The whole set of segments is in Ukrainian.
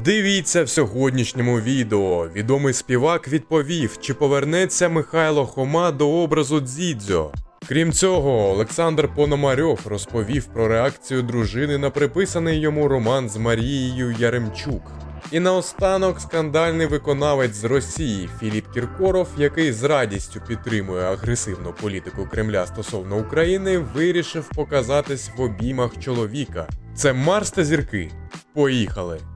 Дивіться в сьогоднішньому відео. Відомий співак відповів, чи повернеться Михайло Хома до образу Дзідзьо. Крім цього, Олександр Пономарьов розповів про реакцію дружини на приписаний йому роман з Марією Яремчук. І наостанок скандальний виконавець з Росії Філіп Кіркоров, який з радістю підтримує агресивну політику Кремля стосовно України, вирішив показатись в обіймах чоловіка. Це Марс та зірки. Поїхали!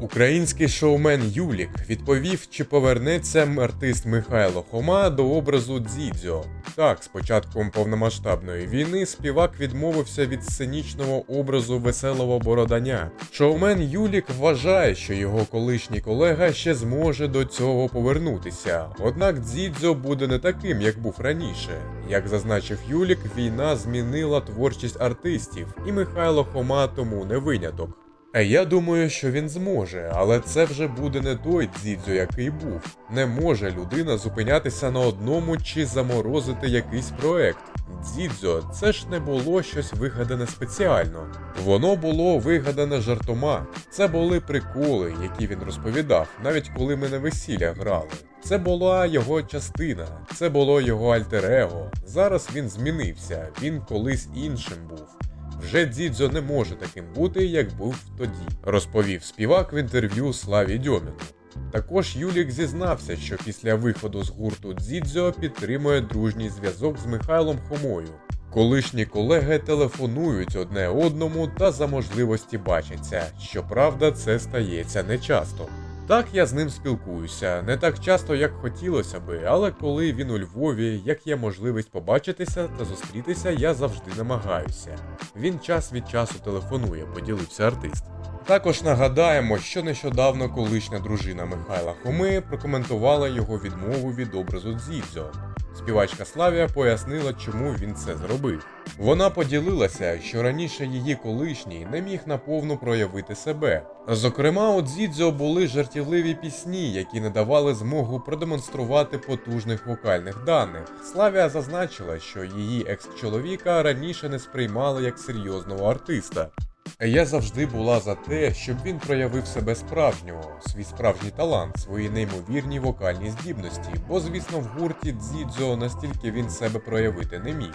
Український шоумен Юлік відповів, чи повернеться артист Михайло Хома до образу Дзідзьо. Так, з початком повномасштабної війни співак відмовився від сценічного образу веселого бороданя. Шоумен Юлік вважає, що його колишній колега ще зможе до цього повернутися. Однак Дзідзьо буде не таким, як був раніше. Як зазначив Юлік, війна змінила творчість артистів, і Михайло Хома тому не виняток. А я думаю, що він зможе, але це вже буде не той дзідзьо, який був. Не може людина зупинятися на одному чи заморозити якийсь проект. Дзідзьо це ж не було щось вигадане спеціально. Воно було вигадане жартома. Це були приколи, які він розповідав, навіть коли ми на весілля грали. Це була його частина, це було його альтер-его. Зараз він змінився, він колись іншим був. Вже Дзідзьо не може таким бути, як був тоді, розповів співак в інтерв'ю Славі Дьоміну. Також Юлік зізнався, що після виходу з гурту Дзідзьо підтримує дружній зв'язок з Михайлом Хомою. Колишні колеги телефонують одне одному та за можливості бачаться. Щоправда, це стається нечасто. Так я з ним спілкуюся, не так часто, як хотілося би, але коли він у Львові, як є можливість побачитися та зустрітися, я завжди намагаюся. Він час від часу телефонує, поділився артист. Також нагадаємо, що нещодавно колишня дружина Михайла Хоми прокоментувала його відмову від образу Дзідзьо. Співачка Славія пояснила, чому він це зробив. Вона поділилася, що раніше її колишній не міг наповну проявити себе. Зокрема, у Дзідзьо були жартівливі пісні, які не давали змогу продемонструвати потужних вокальних даних. Славія зазначила, що її екс-чоловіка раніше не сприймали як серйозного артиста. Я завжди була за те, щоб він проявив себе справжнього, свій справжній талант, свої неймовірні вокальні здібності, бо, звісно, в гурті Дзідзо настільки він себе проявити не міг.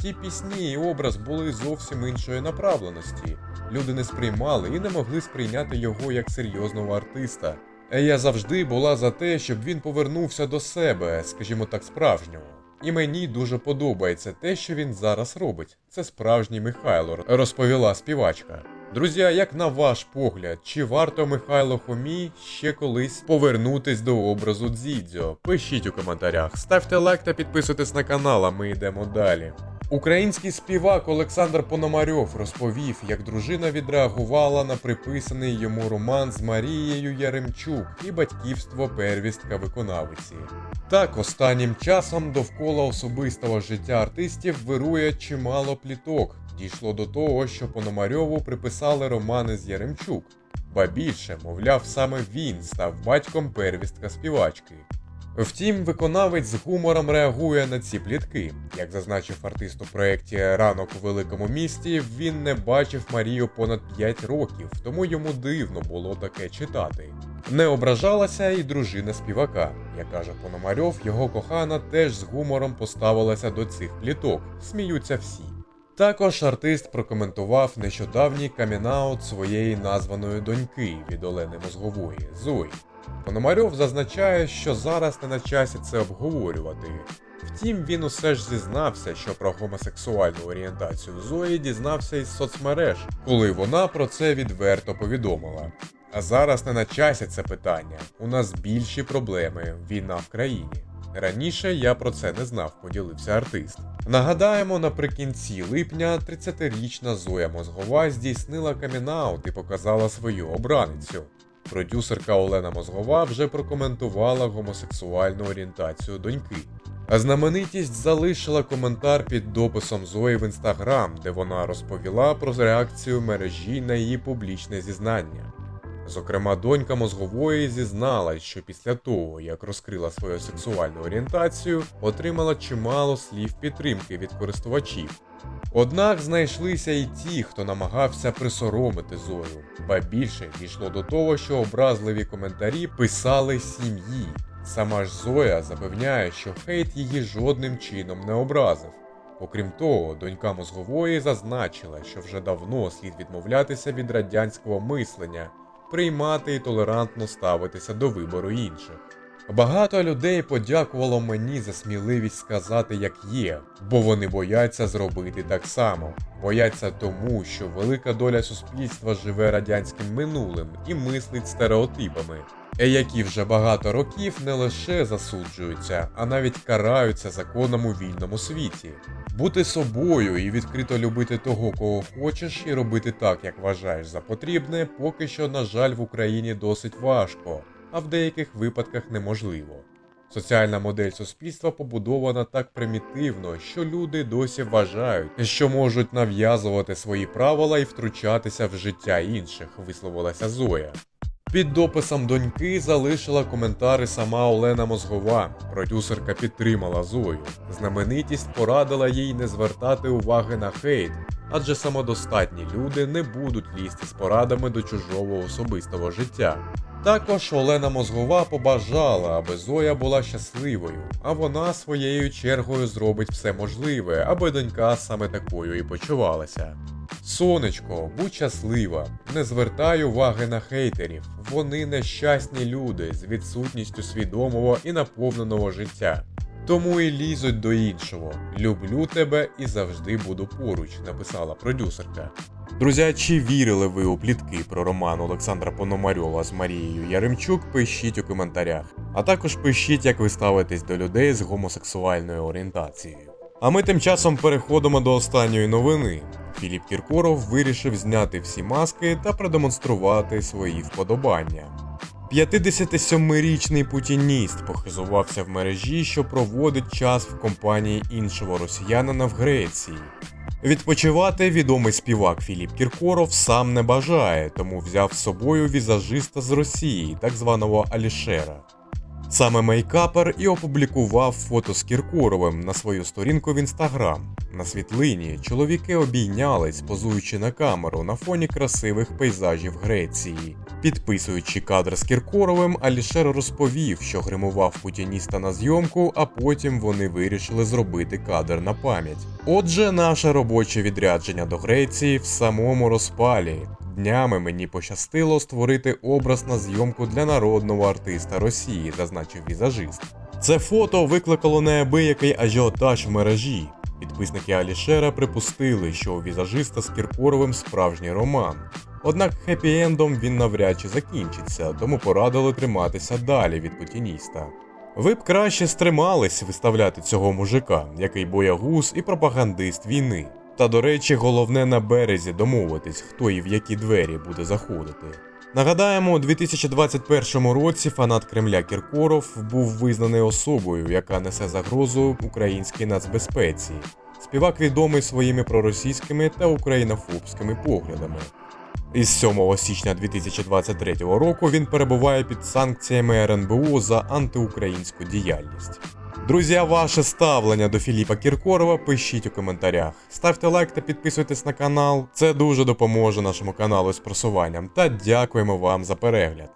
Ті пісні і образ були зовсім іншої направленості. Люди не сприймали і не могли сприйняти його як серйозного артиста. Я завжди була за те, щоб він повернувся до себе, скажімо так, справжнього. І мені дуже подобається те, що він зараз робить. Це справжній Михайло, розповіла співачка. Друзі, як на ваш погляд, чи варто Михайло Хомі ще колись повернутись до образу Дзідзьо? Пишіть у коментарях, ставте лайк та підписуйтесь на канал, а ми йдемо далі. Український співак Олександр Пономарьов розповів, як дружина відреагувала на приписаний йому роман з Марією Яремчук і батьківство первістка виконавиці. Так, останнім часом довкола особистого життя артистів вирує чимало пліток. Дійшло до того, що Пономарьову приписали романи з Яремчук. Ба більше, мовляв, саме він став батьком первістка співачки. Втім, виконавець з гумором реагує на ці плітки. Як зазначив артист у проєкті Ранок у великому місті, він не бачив Марію понад 5 років, тому йому дивно було таке читати. Не ображалася і дружина співака. Як каже Пономарьов, його кохана теж з гумором поставилася до цих пліток. Сміються всі. Також артист прокоментував нещодавній камінаут своєї названої доньки від Олени Мозгової Зої. Пономарьов зазначає, що зараз не на часі це обговорювати. Втім, він усе ж зізнався, що про гомосексуальну орієнтацію Зої дізнався із соцмереж, коли вона про це відверто повідомила. А зараз не на часі це питання. У нас більші проблеми війна в країні. Раніше я про це не знав, поділився артист. Нагадаємо, наприкінці липня 30-річна Зоя Мозгова здійснила камінаут і показала свою обраницю. Продюсерка Олена Мозгова вже прокоментувала гомосексуальну орієнтацію доньки. А знаменитість залишила коментар під дописом Зої в інстаграм, де вона розповіла про реакцію мережі на її публічне зізнання. Зокрема, донька мозгової зізналась, що після того, як розкрила свою сексуальну орієнтацію, отримала чимало слів підтримки від користувачів. Однак знайшлися і ті, хто намагався присоромити Зою, ба більше дійшло до того, що образливі коментарі писали сім'ї. Сама ж Зоя запевняє, що хейт її жодним чином не образив. Окрім того, донька мозгової зазначила, що вже давно слід відмовлятися від радянського мислення, приймати і толерантно ставитися до вибору інших. Багато людей подякувало мені за сміливість сказати, як є, бо вони бояться зробити так само. Бояться тому, що велика доля суспільства живе радянським минулим і мислить стереотипами, які вже багато років не лише засуджуються, а навіть караються законом у вільному світі. Бути собою і відкрито любити того, кого хочеш, і робити так, як вважаєш за потрібне, поки що, на жаль, в Україні досить важко а в деяких випадках неможливо. Соціальна модель суспільства побудована так примітивно, що люди досі вважають, що можуть нав'язувати свої правила і втручатися в життя інших, висловилася Зоя. Під дописом доньки залишила коментари сама Олена Мозгова. Продюсерка підтримала Зою. Знаменитість порадила їй не звертати уваги на хейт, адже самодостатні люди не будуть лізти з порадами до чужого особистого життя. Також Олена Мозгова побажала, аби Зоя була щасливою, а вона своєю чергою зробить все можливе, аби донька саме такою і почувалася. Сонечко, будь щаслива, не звертай уваги на хейтерів. Вони нещасні люди з відсутністю свідомого і наповненого життя. Тому і лізуть до іншого. Люблю тебе і завжди буду поруч, написала продюсерка. Друзі, чи вірили ви у плітки про роман Олександра Пономарьова з Марією Яремчук? Пишіть у коментарях. А також пишіть, як ви ставитесь до людей з гомосексуальною орієнтацією. А ми тим часом переходимо до останньої новини. Філіп Кіркоров вирішив зняти всі маски та продемонструвати свої вподобання. 57-річний путініст похизувався в мережі, що проводить час в компанії іншого росіянина в Греції. Відпочивати відомий співак Філіп Кіркоров сам не бажає, тому взяв з собою візажиста з Росії, так званого Алішера. Саме мейкапер і опублікував фото з Кіркоровим на свою сторінку в інстаграм. На світлині чоловіки обійнялись, позуючи на камеру на фоні красивих пейзажів Греції. Підписуючи кадр з Кіркоровим, Алішер розповів, що гримував путініста на зйомку, а потім вони вирішили зробити кадр на пам'ять. Отже, наше робоче відрядження до Греції в самому розпалі. Днями мені пощастило створити образ на зйомку для народного артиста Росії, зазначив візажист. Це фото викликало неабиякий ажіотаж в мережі. Підписники Алішера припустили, що у візажиста з Кіркоровим справжній роман. Однак хеппі-ендом він навряд чи закінчиться, тому порадили триматися далі від путініста. Ви б краще стримались виставляти цього мужика, який боягуз і пропагандист війни. Та до речі, головне на березі домовитись, хто і в які двері буде заходити. Нагадаємо, у 2021 році фанат Кремля Кіркоров був визнаний особою, яка несе загрозу українській нацбезпеці. Співак відомий своїми проросійськими та українофобськими поглядами. Із 7 січня 2023 року він перебуває під санкціями РНБО за антиукраїнську діяльність. Друзі, ваше ставлення до Філіпа Кіркорова пишіть у коментарях. Ставте лайк та підписуйтесь на канал. Це дуже допоможе нашому каналу з просуванням. Та дякуємо вам за перегляд.